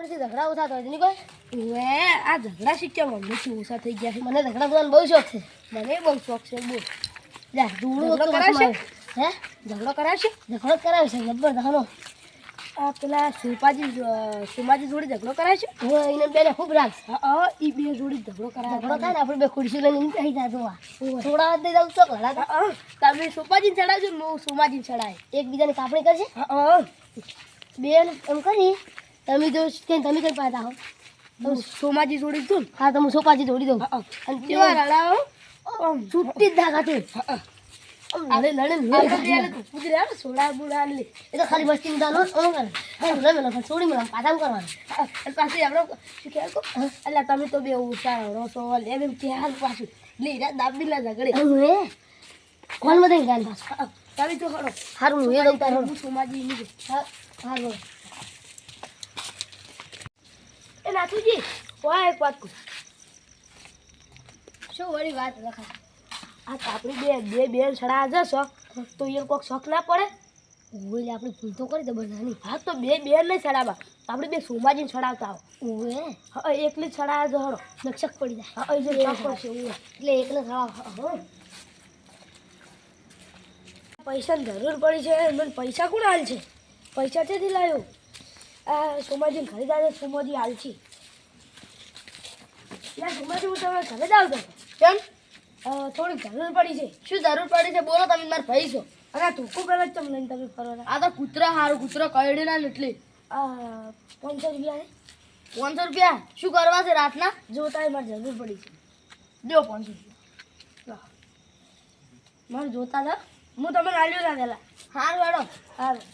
હમણાંથી ઝઘડા ઓછા થયા નહીં કોઈ? હવે આ ઝઘડા શીખ્યા મમ્મીથી ઓછા થઈ ગયા છે? મને ઝઘડા કરવાનો બહુ શોખ છે. મને બહુ શોખ છે બહુ જા ધૂળું ઝઘડો તો કરાવશે? હે? ઝઘડો કરાવશે? ઝઘડો કરાવશે જબ્બર ધાનો આ પેલા સુપાજી સુમાજી જોડે ઝઘડો કરાવશે? હું એને બેને ખૂબ રાખ હા ઈ બે જોડી ઝઘડો કરાવે. ઝઘડો થાય ને આપણે બે ખુરશી લઈને આવી જાય જોવા. થોડા વાર દઈ જાવ તો લડા તમે સુપાજીને ચડાવજો હું સુમાજીને ચડાય એકબીજાની કાપણી કરશે હા. બેન એમ કરી. તમે જો કે તમે કઈ પાતા હો? હું સોમાજી જોડી દઉં હા તમે સોપાજી જોડી દઉં. અને કેવા રડાવો છૂટી જ દાગા તું આમ લડે સોડા બુડા લે. એ તો ખાલી મસ્તી મુદ્દા નો ઓમ કરે. રમે લો છોડી મને પાછા કરવાનું. પાછી આપણે શું કહેવાય કહું? એટલે તમે તો બે ઉષા રોસો લે એમ કે પાછું. લે દાબી ના ઝઘડે હવે કોણ બધા ગાન પાછું? તમે તો હારું હું એ દઉં તારું સોમાજી હા હારું એ નાથુજી ઓય એક વાત કહું. શું વળી વાત લખા આ આપણી બે બે બેન છડા જશો તો એ કોઈક શોખ ના પડે? ઓલે આપણે ભૂલ તો કરી દે બધાની. હા તો બે બેન નહીં સડાવા આપણે બે સોમાજી સડાવતા આવો. ઓએ હા એકલી સડા તો હળો નક્ષક પડી જાય. હા એ જે પડશે એવું એટલે એકલે સડાવ. હા પૈસાની જરૂર પડી છે. મને પૈસા કોણ હાલ છે? પૈસા ક્યાંથી લાવ્યો સોમાજી ઘરે જાય સોમાજી હાલશી યાર સોમાજી હું તમે ઘરે જ આવતો કેમ? થોડી થોડીક જરૂર પડી છે. શું જરૂર પડી છે? બોલો તમે મારા ભાઈ છો. અને ટૂંકું પેલા જ તમે લઈને તમે ફરો આ તો કૂતરા હારું કૂતરો કઈડે ના એટલે પાંચસો રૂપિયા પાંચસો રૂપિયા? શું કરવા છે રાતના? જોતા મારે જરૂર પડી છે. દો પાંચસો રૂપિયા. મારે જોતા હતા હું તમને આલ્યો ના પેલા હારું હેડો હારું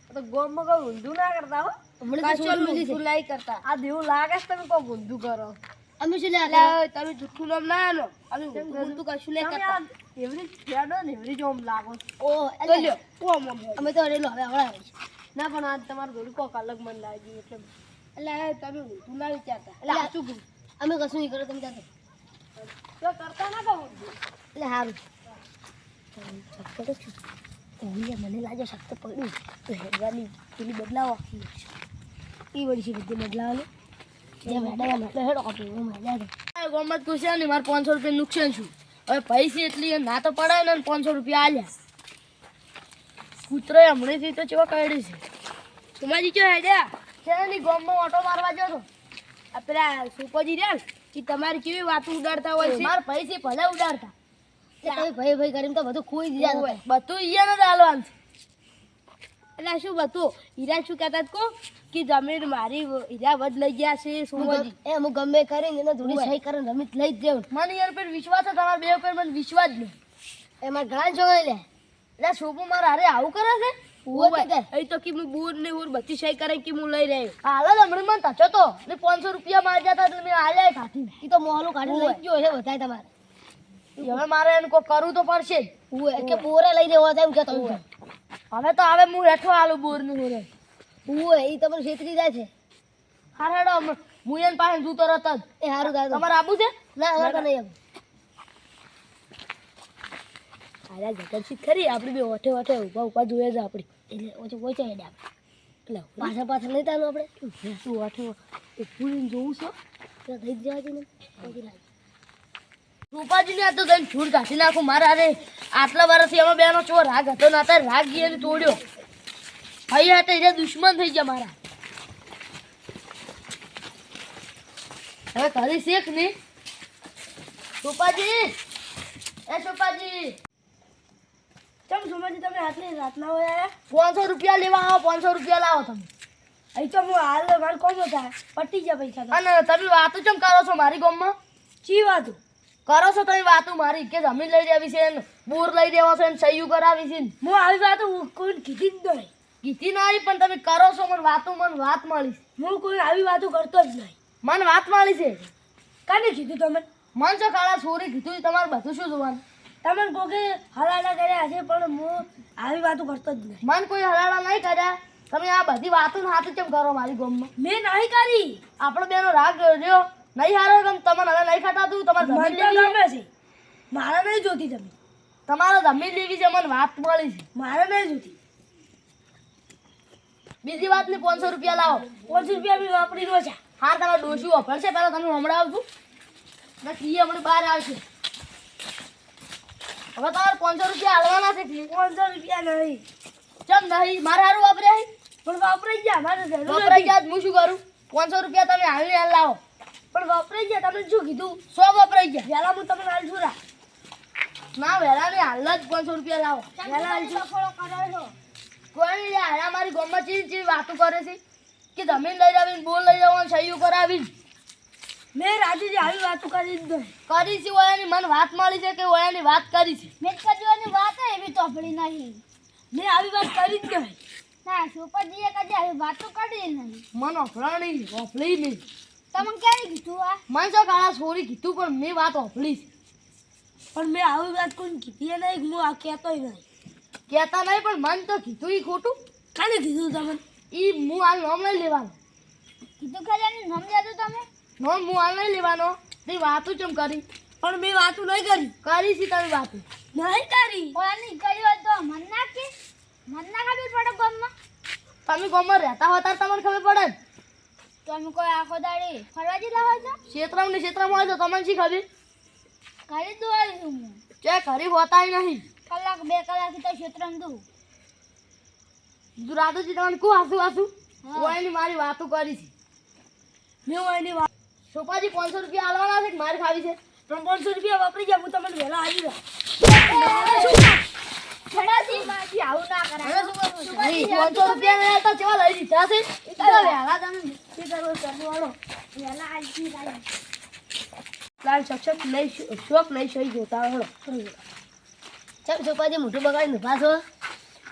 અમે તો ગોમમાં કરો અમે શું ના આનો અમે લાગો હવે ના પણ આ તમારું થોડું કોક અલગ મન લાગી એટલે એટલે તમે ઊંધું ના વિચારતા એટલે સાચું કહું અમે કશું નહીં કરો તમે જાતો તો કરતા ના કહું એટલે સારું છું મને લાગે શક્ત પડ્યું. તો હેરવાની પેલી બદલાવો. આખી એ વળી છે બધી બદલાવાની. જે મેડા મેડા હેડો આપણે હું ગમત ને મારે પાંચસો રૂપિયા નુકસાન છું. હવે પૈસા એટલી ના તો પડાય ને પાંચસો રૂપિયા આલ્યા. કૂતરો હમણાંથી તો ચેવા કાઢી છે. તમારી ચો હેડ્યા? છે ગોમમાં ઓટો મારવા જતો આ પેલા સુપોજી રહ્યા ને તમારી કેવી વાતો ઉડાડતા હોય છે? મારા પૈસે ભલે ઉડાડતા. ભાઈ ભાઈ કરીને તો બધું ખોઈ દીધા ઓવે, બધું ઈયાને જ હાલવાનું છે. એટલે શું બધું? હીરા શું કહેતા કો? કે જમીન મારી હીરા વધ લઈ ગયા છે સુમોજી એ હું ગમે કરીને એને થોડી. સહી કરીને રમીત લઈ જ દેવું. મને યાર પર વિશ્વાસ છે તમારા બે ઉપર મને વિશ્વાસ નહીં એમાં ઘણા જોઈ લે. એટલે શોભુ મારા હારે આવું કરે છે? ઓવે તો કરે. અહીં તો કે હું બોર ને ઓર બધી સહી કરે કે હું લઈ રહ્યો હાલ હમણાં મને તચો તો. ને પાંચસો રૂપિયા માર્યા હતા એટલે મેં આલ્યા કાઢી એ તો મોહલું કાઢી લઈ ગયો છે બધાય તમારે. હવે મારે એને કોઈ કરવું તો પડશે. જ કે બોરે લઈ દેવો એમ કે તમે? હવે તો હવે હું હેઠો આલું બોરનું બોરે ઓવે એ તમને છેતરી જાય છે. હાર હેડો હું એને પાસે જૂતો રત જ એ સારું દાદા તમારે આબુ છે? ના અમારે નહીં એમ હારા જગનશી ખરી? આપણે બે ઓઠે ઓઠે ઊભા ઊભા જોઈએ છે આપણે. એટલે ઓછું ઓછો હેડે આપણે. એટલે પાછા પાછા લઈ તાનું આપણે. શું ઓઠે પૂરીને જોવું છો. તો થઈ જ જવા દે ને. પછી લાગે રૂપાજીને આ તો તને છૂટ કાઢી નાખું મારા અરે આટલા વર્ષથી અમે બેનો છો રાગ હતો ને અત્યારે રાગ ગઈ એને તોડ્યો. ભાઈ હાથે એ દુશ્મન થઈ ગયા મારા. હવે કરી શેખ ને? રૂપાજી! એ રૂપાજી! ચમ સુમાજી તમે આટલી રાતના હોય આયા? પાંચસો રૂપિયા લેવા આવો પાંચસો રૂપિયા લાવો તમે. અહીં તો હું હાલ મારે કોણ થાય પટી ગયા પૈસા અને તમે વાતો ચમ કરો છો મારી ગામમાં? ચી વાતો? કરો છો તમે વાતો મારી કે જમીન લઈ દેવી છે ને બોર લઈ દેવા છે ને સહયું કરાવી છે હું આવી વાતો કોઈ કીધી જ નહીં. કીધી નહીં પણ તમે કરો છો મને વાતો મને વાત મળી હું કોઈ આવી વાતો કરતો જ નહીં. મને વાત મળી છે. કાને કીધું તમે મન છો કાળા છોરી કીધું તમારે બધું શું જોવાનું? તમે કોઈ હલાડા કર્યા છે પણ હું આવી વાતો કરતો જ નહીં. મને કોઈ હલાડા નહીં કર્યા. તમે આ બધી વાતો સાથે કેમ કરો મારી ગમમાં? મેં નહીં કરી. આપણો બેનો રાગ રહ્યો નહીં હારો કેમ તમને હવે નહીં ખટાતું તમારે જમીન લેવી ગમે છે. મારે નહીં જોતી તમે તમારે જમીન લેવી છે મને વાત મળી છે. મારે નહીં જોતી. બીજી વાત વાતની પાંચસો રૂપિયા લાવો. પાંચસો રૂપિયા બી વાપરી દો છે હા તમારે ડોસી વાપરશે પહેલાં તમે હમણાં આવજો. ને કી હમણાં બહાર આવશે. હવે તમારે પાંચસો રૂપિયા હાલવાના છે પાંચસો રૂપિયા નહીં. ચમ નહીં? મારે સારું વાપરાય પણ વાપરાઈ ગયા મારે વપરાઈ ગયા હું શું કરું? પાંચસો રૂપિયા તમે હાલી હાલ લાવો. પણ વાપરાઈ ગયા તમે શું કીધું? સો વપરાઈ ગયા. વહેલા હું તમને હાલ છું ના વહેલા ને હાલ જ પાંચસો રૂપિયા લાવો. પહેલા હાલ છું. કોઈ નહીં યાર મારી ગામમાં ચીજ વાતો કરે છે કે જમીન લઈ આવીને બોલ લઈ જવાનું સહયું કરાવી મેં રાજીજી આવી વાતો કરી દીધો. કરી છે ઓયાની મને વાત મળી છે કે ઓયાની વાત કરી છે? મેં કજવાની વાત એવી તોફડી નહીં. મેં આવી વાત કરી જ નહીં ના સુપરજીએ કદી આવી વાતો કરી નહીં. મન ઓફલાણી ઓફલી નહીં. તમને ક્યારે કીધું આ? મને તો કાળા છોરી કીધું પણ મેં વાત ઓફલી છે. પણ મેં આવી વાત કોઈ કીધી નહીં હું આ કહેતોય નહીં. કહેતા નહીં પણ મન તો કીધું ઈ ખોટું. કાને કીધું તમને? ઈ હું આ નામ નહીં લેવાનું. કીધું ખજાની નામ જાદુ તમે. નોમ હું આ નહીં લેવાનો. તે વાતું ચમ કરી. પણ મેં વાતું નહીં કરી. કરી છે તમે વાતું. નહીં કરી? કોની કરી હોય તો મન ના કે. મન ના ખબર પડે ગામમાં. તમે ગામમાં રહેતા હોતા તમને ખબર પડે ને. તમે કોઈ આખો દાડી ફરવા જેલા હોય તો ક્ષેત્રમ ને ક્ષેત્રમાં હોય તો તમને શી ખબર? ઘરે દોડી હું. ચે ખરી હોતાય નહીં. કલાક બે કલાક તો ક્ષેત્રમાં બીજું રાધુજી તમને કું હાસું હાસુ. હું. એની મારી વાતો કરી છે. મેં એની વાત સોપાજી પાંચસો રૂપિયા આલવાના છે કે મારી ખાવી છે? પણ પાંચસો રૂપિયા વાપરી ગયા હું તમને વહેલા આવી રહ્યા મોટું બગાડી આવું ના કરાય. નહીં, પાંચસો રૂપિયા નહીં આવતા કેવા લઈ દીધા છે?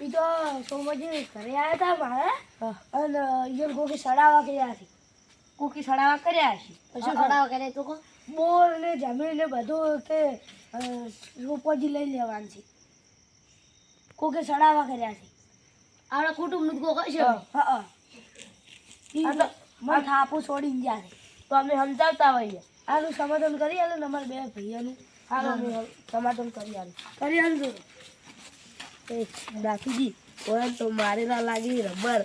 એ તો સોમજી ઘરે આવ્યા હતા મારે. અને એ ગોકી સડાવા છે. કુકી સડાવા કર્યા છે. તો શું સડાવા કર્યા તો બોર ને જમીન ને બધું કે રોપોજી લઈ લેવાનું છે. કોકે સડાવા કર્યા છે. આપણા કુટુંબનું કહો કશો હા હા ઈ આ તો- મને થાપો છોડીને ગયા છે. તો અમે સમજાવતા હોઈએ. આનું સમાધાન કરી આલો ને અમારા બે ભાઈઓનું. હાલો સમાધાન કરી આલો. કરી આલજો એ દાસીજી ઓળખ તો મારે ના લાગી રબર.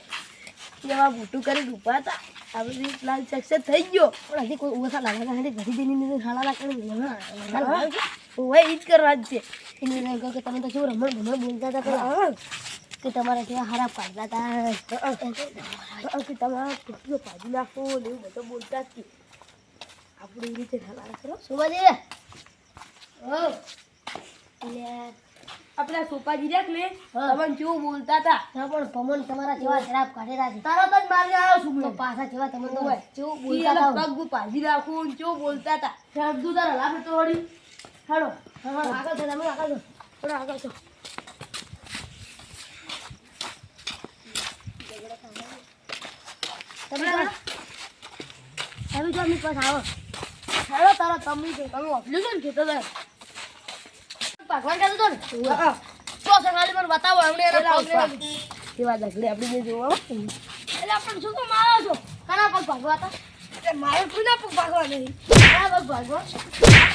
એવા મોટું કરી ઊભા હતા. આ બધી લાલ સક્સેસ થઈ ગયો. પણ હજી કોઈ ઓછા લાગા હજી ઘડી જઈને નીંદર ખાલા ના કરી ઓવે ઈ જ કરવા જ છે. એની કે તમે તો શું રમણ ભમણ બોલતા હતા પેલા. કે તમારા કેવા હારા પાડતા હતા. કે તમારા કુટીઓ પાડી નાખો ને એવું બધું બોલતા જ આપણે એ રીતે ખાલા કરો. સુબાજી આપણા સોપાજી રહ્યા ને તમને કેવું બોલતા હતા. ના પણ પમન તમારા જેવા ખરાબ કાઢેલા છે તરત જ મારી આવ્યો છું તો પાછા જેવા તમે તો. કેવું બોલતા હતા પગ પાજી રાખું ને કેવું બોલતા હતા. શારદુ તારા લાભ તો વળી. હાડો. આગળ છો તમે આગળ છો. થોડા આગળ છો. તમે જાઓ. જો અમી પાસે આવો. હાલો તારા તમે તો તમે ઓફલ્યું છે ને ખેતર. ભગવાન હતો ને તો છે ખાલી મને બતાવો એમને એના પગ કેવા દગડે આપણી જે જોવા એટલે આપણે શું તો મારો છો કાના પગ ભાગવા હતા મારે કોઈના પગ ભાગવા નહીં કાના પગ ભાગવા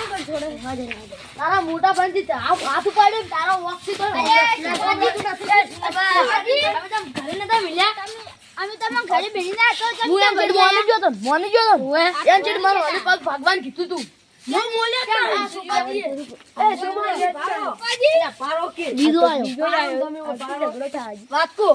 આપો છોડે તારા મોટા ભાઈ હાથ હાથ ઉપાડ્યો ને તારો વોક્સી તો ઘરે નતા મિલ્યા અમે ઘરે તો હું એમ ચીડ મોની ગયો તો મોની ગયો તો એમ ચીડ મારો પગ ભગવાન કીધું તું વાત કો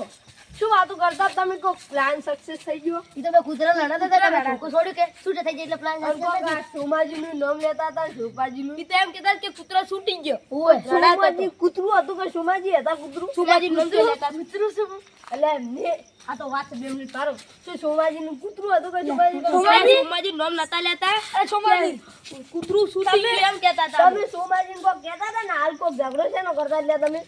શું વાતો કરતા? તમે કો પ્લાન સક્સેસ થઈ ગયો? ઈ તો બે કુતરા લડતા હતા તમે ઠોકો છોડ્યું કે? શું થઈ જાય એટલે પ્લાન સોમાજી નું નામ લેતા હતા સોપાજી નું એમ કેતા કે કૂતરો છૂટી ગયો. ઓય સોમાજી કૂતરું હતું કે સોમાજી હતા કૂતરું? સોમાજી નું નામ લેતા? કૂતરું શું? એટલે એમને આ તો વાત બે મિનિટ પારો શું સોમાજી નું કૂતરું હતું કે સુમાજી? સોમાજી? સોમાજી? નામ નતા લેતા? અરે સોમાજી. કૂતરું છૂટી ગયું એમ કહેતા હતા તમે સોમાજી કો કહેતા હતા ને હાલ કો ઝઘડો છે ને કરતા એટલે તમે.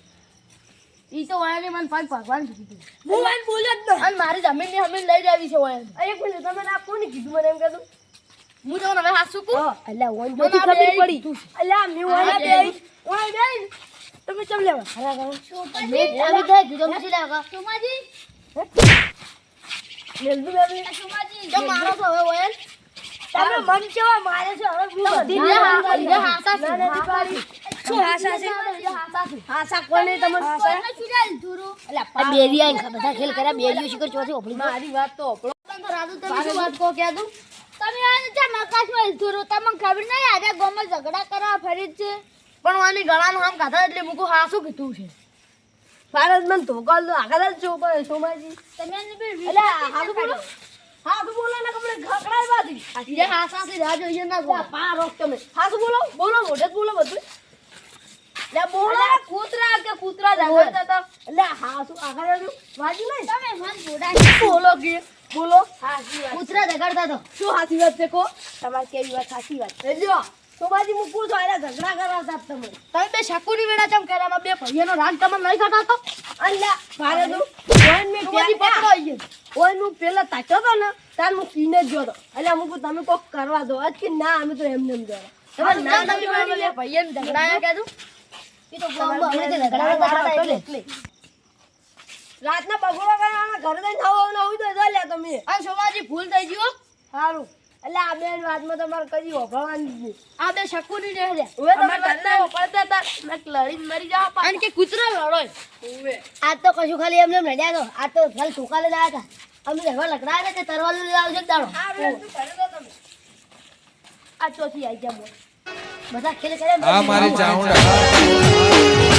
ઈ તો વળાની મને પાંચ ભગવાન કીધું હું વાન બોલ્યો જ ન અને મારી જમીનની જમીન લઈ જાવી છે વળાની એક મિનિટ તમે આ કોને કીધું મને એમ કીધું હું તમને હવે હાસુ કું અલ્યા ઓન જો છે. એટલે આ મેં ઓન બે બે. બે તમે ચમ લેવા? હરા અમે તો લેવા સોમાજી બેબી સોમાજી કેમ મારો છો હવે તમે મન કેવા મારે છે? હવે હું બધી ના, ના, ના, ના, હાસા છે. ના, ના, દીપાલી. શું હાસા છે હાસા કોને તમે કોઈને ચૂડાલ ધૂરું. આ બેરિયા ને બધા ખેલ કર્યા બેરિયો શિખર ચોથી ઓપડી મારી વાત તો ઓપડો રાજુ તમે વાત કહો કે તું? તમે આને ચા આકાશમાં ધૂરું. તમને ખબર નહીં આજે ગામમાં ઝઘડા કરવા ફરી છે. પણ વાની ગળાનું આમ કાઢા એટલે મૂકું હાસું કીધું છે? ફારજ મન ધોકાલ દો આગળ જ પર સોમાજી. તમે એટલે હાથું બોલો. હાથું બોલો ને કપડે ઘકડાય બાજી જે હાસા છે રાહ ના પા રોક તમે. હાથું બોલો બોલો મોઢે બોલો બધું. લે કૂતરા કે કૂતરા જાગતા હતા એટલે હાસું આગળ આવ્યું? નહીં તમે મન જોડા બોલો કે બોલો. વાત કૂતરા જગાડતા તો. શું હાચી વાત છે કો તમારી કેવી વાત સાચી વાત છે. લ્યો સોમાજી મૂકું છો એટલે ઝઘડા કરાવતા તમે. તમે બે શકુની વેડા ચમ કર્યા? બે ભાઈઓનો રાગ તમે નહીં ખટાતો અલ્લા ભારે તું ઓન મે સોમાજી પકડો અહીંયા. ઓય હું પેલા તાક્યો તો ને તાર હું પીને જ જોતો. એટલે અમુક તમે કોક કરવા દો. કે ના અમે તો એમ જવા તમારે ના તમે ભાઈઓને ઝઘડાયા કીધું? એ તો બોમ્બ એટલે. રાતના બગોડો કરવાના ઘર જઈને થવા ના હોય તો જો લે તમે. આ સોમાજી ભૂલ થઈ ગયો સારું એટલે આ બેન વાતમાં તમારે કદી જ આ બે શકુની ને હવે તમે ઘરના પડતા હતા. મેં લડીને મરી જાવ કારણ કે કૂતરો લડોય હવે આજ તો કશું ખાલી એમને લડ્યા તો. આ તો ખાલી ટૂંકા લઈને આવ્યા હતા. અમે રહેવા લકડાયા હતા કે લઈને આવશે દાડો આ આ ચોથી આવી ગયા બધા ખેલ કર્યા આ મારી ચાઉંડા